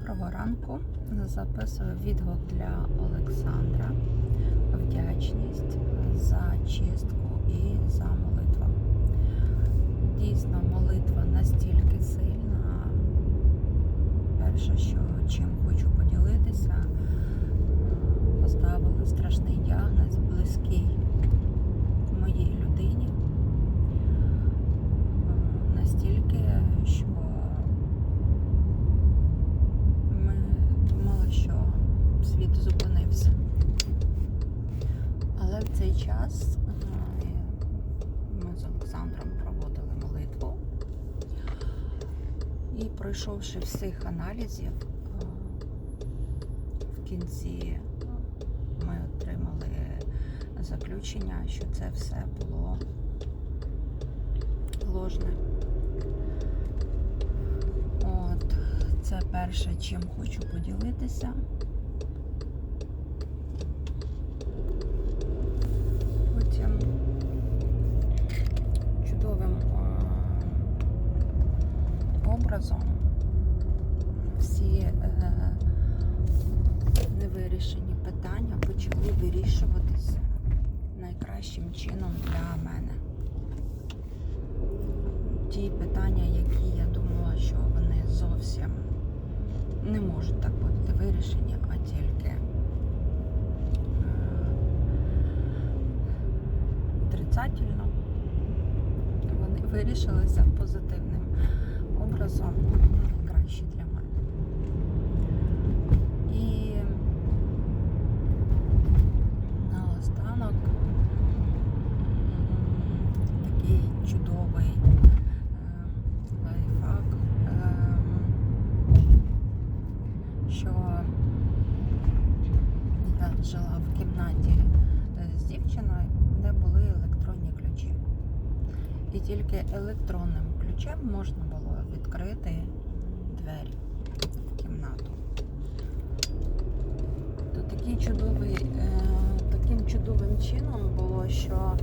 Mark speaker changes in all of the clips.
Speaker 1: Доброго ранку. Записую відгук для Олександра. Вдячність за чистку і за молитву. Дійсно, молитва настільки сильна. Перше, що чим хочу поділитися, поставили страшний діагноз близький моїй людині. Настільки, що ми думали, що світ зупинився. Але в цей час е, ми з Олександром проводили молитву. І пройшовши всіх аналізів, е, в кінці ми отримали заключення, що це все було ложне. От, це перше, чим хочу поділитися. Образом всі е, невирішені питання почали вирішуватися найкращим чином для мене. Ті питання, які я думала, що вони зовсім не можуть так бути вирішені, а тільки е, отрицательно, вони вирішилися позитивним образом найкраще для мене. І наостанок такий чудовий е, лайфхак, е, що я жила в кімнаті е, з дівчиною, де були електронні ключі. І тільки електронним ключем можна відкрити двері в кімнату. То такий чудовий, е, таким чудовим чином було, що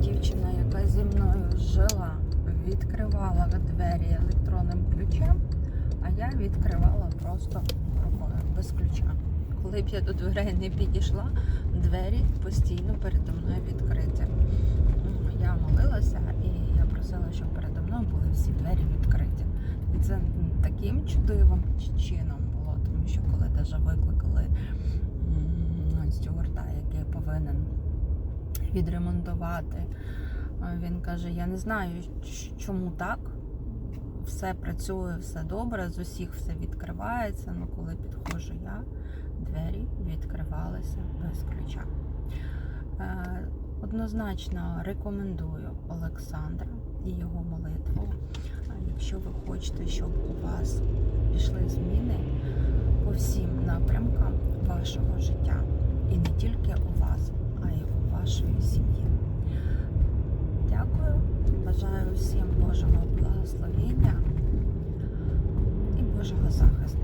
Speaker 1: дівчина, яка зі мною жила, відкривала двері електронним ключем, а я відкривала просто рукою без ключа. Коли б я до дверей не підійшла, двері постійно передо мною відкриті. Я молилася і я просила, щоб передо мною були всі двері відкриті. Це таким чудовим чином було, тому що коли даже викликали м, стюарда, який повинен відремонтувати, він каже: Я не знаю, чому так. Все працює, все добре, з усіх все відкривається. Ну, коли підходжу я, двері відкривалися без ключа. Е, Однозначно рекомендую Олександра і його молитву. Якщо ви хочете, щоб у вас пішли зміни по всім напрямкам вашого життя, і не тільки у вас, а й у вашої сім'ї. Дякую, бажаю всім Божого благословення і Божого захисту.